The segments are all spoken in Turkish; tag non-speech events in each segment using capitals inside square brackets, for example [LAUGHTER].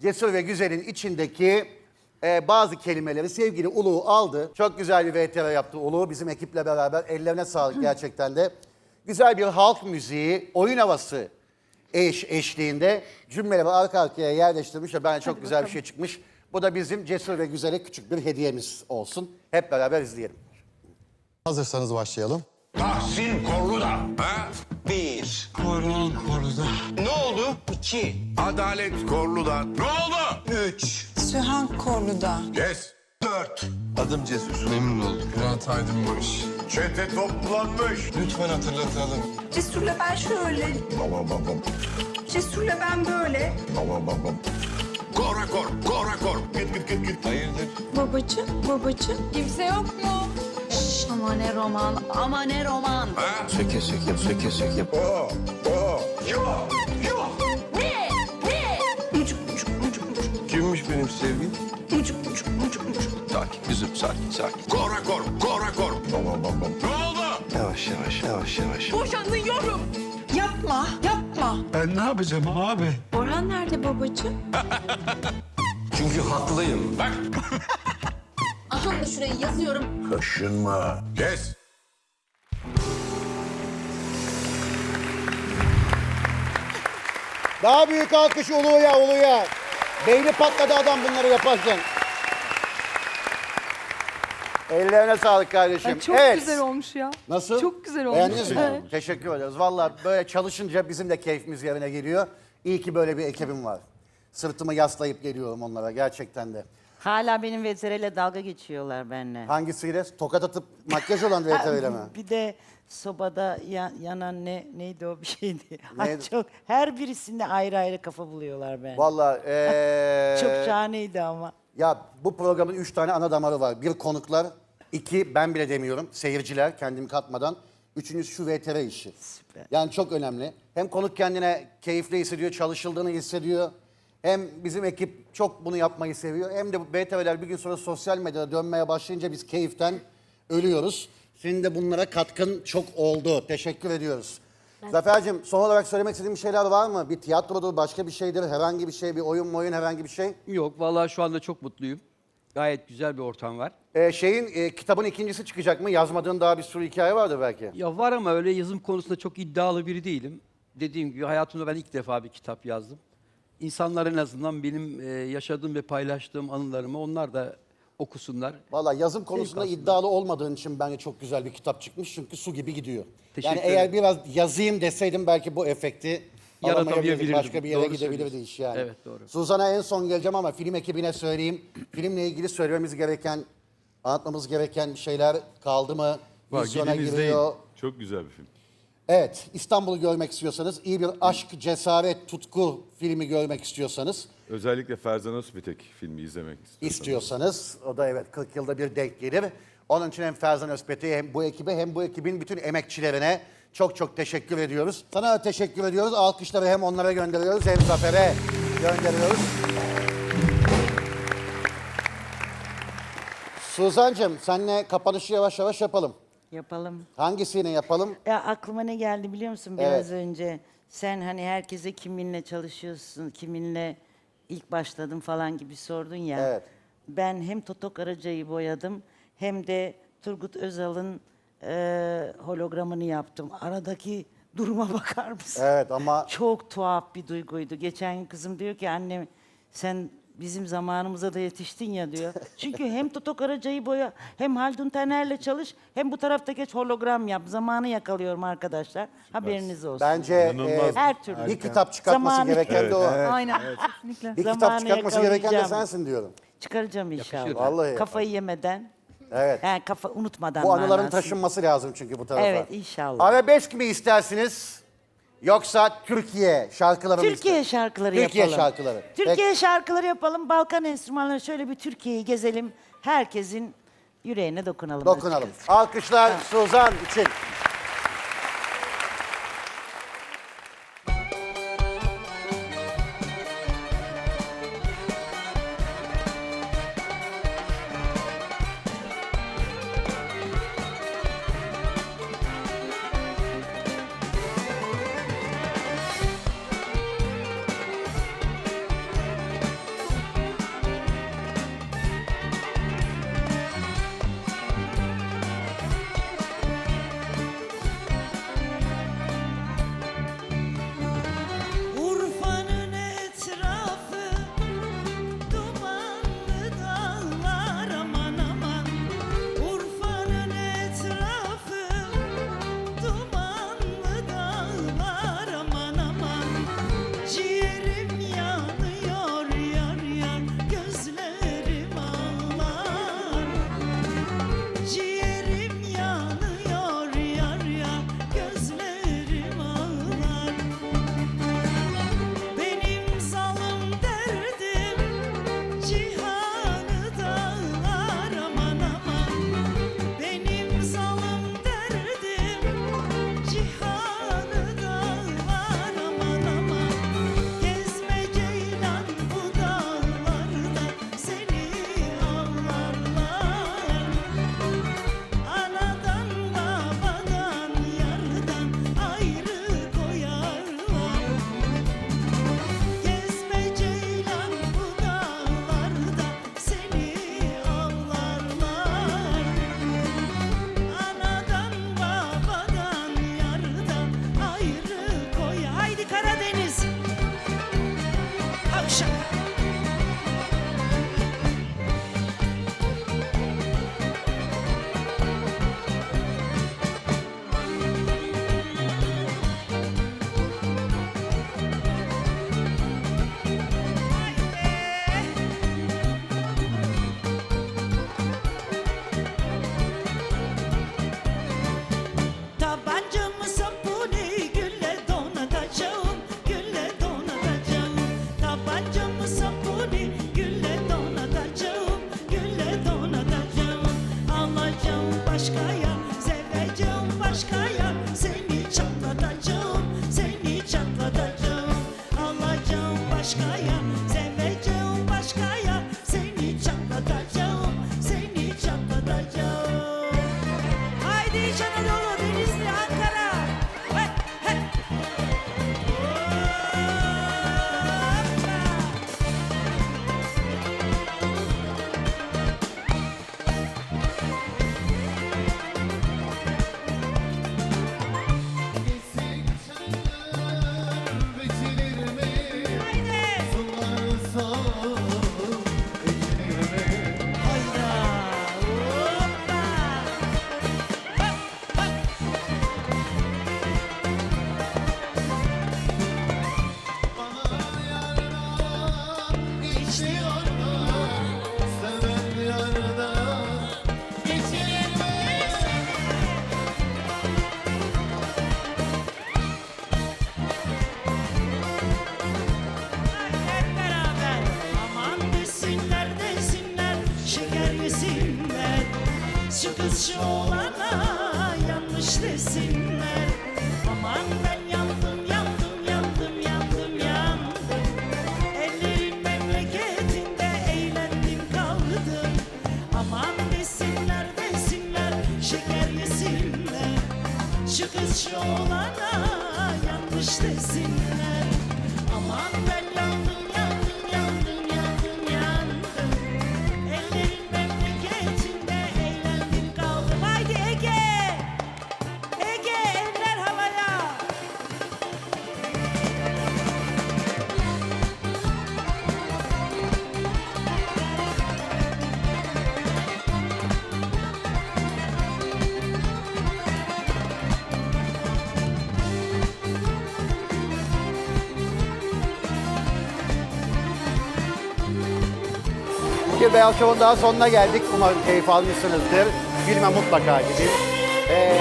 Cesur ve Güzel'in içindeki e, bazı kelimeleri sevgili Ulu aldı. Çok güzel bir VTR yaptı Ulu bizim ekiple beraber. Ellerine sağlık gerçekten de. Güzel bir halk müziği, oyun havası eş, eşliğinde cümleleri arka arkaya yerleştirmiş ve bence çok güzel bir şey çıkmış. Bu da bizim Cesur ve Güzel'e küçük bir hediyemiz olsun. Hep beraber izleyelim. Hazırsanız başlayalım. Tahsin Korlu'da. Ha? İki. Adalet Korlu'da. Ne oldu? Üç. Sühan Korlu'da. Kes. Dört. Adım Cesur. Memnun oldum. Murat Aydın Barış. Çete toplanmış. Lütfen hatırlatalım. Cesur'la ben şöyle, Baba baba. Cesur'la ben böyle. Baba baba. Kora kor. Kora kor. Git git git git. Hayırdır? Babacığım, babacığım. Kimse yok mu? Ama ne roman, ama ne roman. Ha? Söke söke söke söke. O. O. Yok. Benim sevgilim? Mucuk mucuk mucuk mucuk. Sakin kızım sakin sakin. Kora kor. Kora kor. Baba baba. Ne oldu? Yavaş yavaş yavaş yavaş. Boşanıyorum. Yapma, yapma. Ben ne yapacağım abi? Orhan nerede babacığım? [LAUGHS] Çünkü haklıyım. Bak. [LAUGHS] Aha da şuraya yazıyorum. Kaşınma. Kes. Daha büyük alkış Ulu'ya Ulu'ya. Beyni patladı adam bunları yaparken. Ellerine sağlık kardeşim. Ay, çok evet. güzel olmuş ya. Nasıl? Çok güzel olmuş. Beğendiniz mi? Evet. Teşekkür ederiz. Valla böyle çalışınca bizim de keyfimiz yerine geliyor. İyi ki böyle bir ekibim var. Sırtımı yaslayıp geliyorum onlara gerçekten de. Hala benim VTR'yle dalga geçiyorlar benimle. Hangisiyle? Tokat atıp makyaj olan [LAUGHS] VTR'yle mi? Bir de sobada ya- yanan ne neydi o bir şeydi. [LAUGHS] Ay Neydi? çok her birisinde ayrı ayrı kafa buluyorlar ben. Valla [LAUGHS] eee... Çok şahaneydi ama. Ya bu programın üç tane ana damarı var. Bir konuklar, iki ben bile demiyorum seyirciler kendimi katmadan. Üçüncüsü şu VTR işi. Süper. Yani çok önemli. Hem konuk kendine keyifli hissediyor, çalışıldığını hissediyor. Hem bizim ekip çok bunu yapmayı seviyor. Hem de bu VTR'ler bir gün sonra sosyal medyada dönmeye başlayınca biz keyiften ölüyoruz. Senin de bunlara katkın çok oldu. Teşekkür ediyoruz. Zafer'cim son olarak söylemek istediğin bir şeyler var mı? Bir tiyatrodur, başka bir şeydir, herhangi bir şey, bir oyun mu oyun, herhangi bir şey? Yok vallahi şu anda çok mutluyum. Gayet güzel bir ortam var. Ee, şeyin e, kitabın ikincisi çıkacak mı? Yazmadığın daha bir sürü hikaye vardır belki. Ya var ama öyle yazım konusunda çok iddialı biri değilim. Dediğim gibi hayatımda ben ilk defa bir kitap yazdım. İnsanlar en azından benim e, yaşadığım ve paylaştığım anılarımı onlar da okusunlar. Valla yazım konusunda aslında. iddialı olmadığın için bence çok güzel bir kitap çıkmış. Çünkü su gibi gidiyor. Teşekkür yani eğer biraz yazayım deseydim belki bu efekti. Yaratamayabilirdim. Başka bir yere Doğru gidebilirdi iş yani. Evet, doğru. Suzan'a en son geleceğim ama film ekibine söyleyeyim. Filmle ilgili söylememiz gereken, anlatmamız gereken şeyler kaldı mı? Var Vizyona gidin izleyin. giriyor. Çok güzel bir film. Evet, İstanbul'u görmek istiyorsanız, iyi bir aşk, cesaret, tutku filmi görmek istiyorsanız, Özellikle Ferzan Özpetek filmi izlemek istiyorsanız. istiyorsanız, o da evet 40 yılda bir denk gelir. Onun için hem Ferzan Özpetek'e hem bu ekibe hem bu ekibin bütün emekçilerine çok çok teşekkür ediyoruz. Sana da teşekkür ediyoruz. Alkışları hem onlara gönderiyoruz hem Zafer'e gönderiyoruz. Suzan'cığım senle kapanışı yavaş yavaş yapalım. Yapalım. Hangisini yapalım? Ya aklıma ne geldi biliyor musun biraz önce? Sen hani herkese kiminle çalışıyorsun, kiminle ilk başladın falan gibi sordun ya. Evet. Ben hem Toto Karaca'yı boyadım hem de Turgut Özal'ın eee, hologramını yaptım. Aradaki duruma [LAUGHS] bakar mısın? Evet ama Çok tuhaf bir duyguydu. Geçen gün kızım diyor ki annem sen bizim zamanımıza da yetiştin ya diyor. Çünkü hem Toto Karaca'yı boya hem Haldun Taner'le çalış hem bu tarafta geç hologram yap. Zamanı yakalıyorum arkadaşlar. Haberiniz olsun. bence İnanılmaz. e, Her türlü. bir kitap çıkartması Zamanı- gereken de o. Aynen. [LAUGHS] Kesinlikle. Bir kitap Zamanı çıkartması gereken de yakalayacağım. sensin diyorum. Çıkaracağım inşallah. Vallahi. Kafayı yemeden. Evet. Yani kafa unutmadan Bu anıların manasında. taşınması lazım çünkü bu tarafa. Evet, inşallah. Arabesk mi istersiniz? Yoksa Türkiye şarkıları mı Türkiye şarkıları Türkiye yapalım. şarkıları. Türkiye şarkıları yapalım. Balkan enstrümanları şöyle bir Türkiye'yi gezelim. Herkesin yüreğine dokunalım. Peki, dokunalım. açıkçası. Alkışlar Suzan için. demesinler Aman ben yandım yandım yandım yandım yandım. Ellerim memleketinde eğlendim kaldım. Aman desinler desinler şeker yesinler. Şu kız şu olana yanlış desinler. Aman ben bir Beyaz Şov'un daha sonuna geldik. Umarım keyif almışsınızdır. Filme mutlaka gidin. Ee,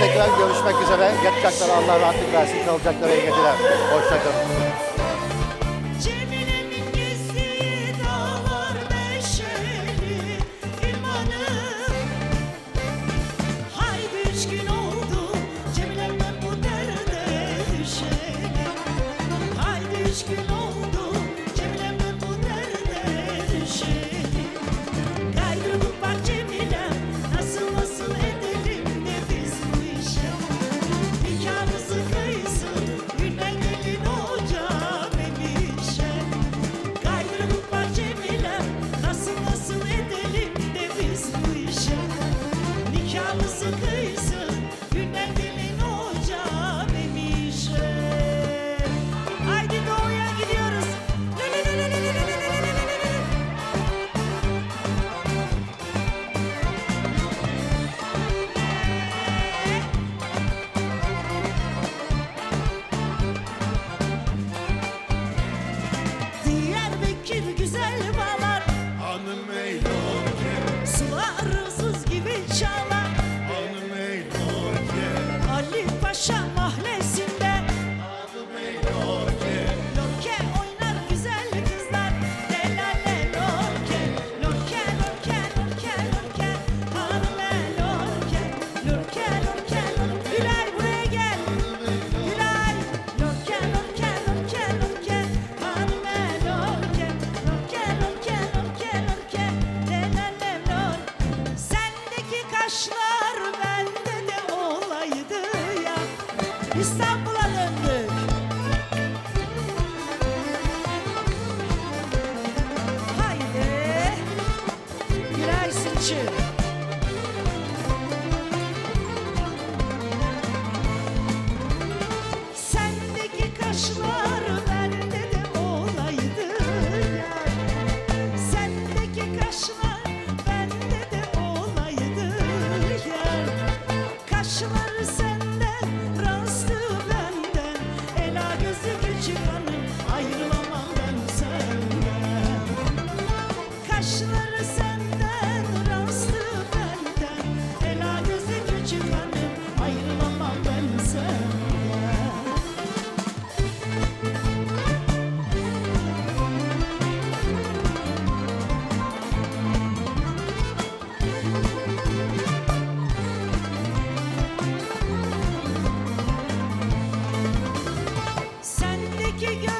tekrar görüşmek üzere. Yapacaklara Allah rahatlık versin. Kalacaklara iyi geceler. Hoşçakalın. we.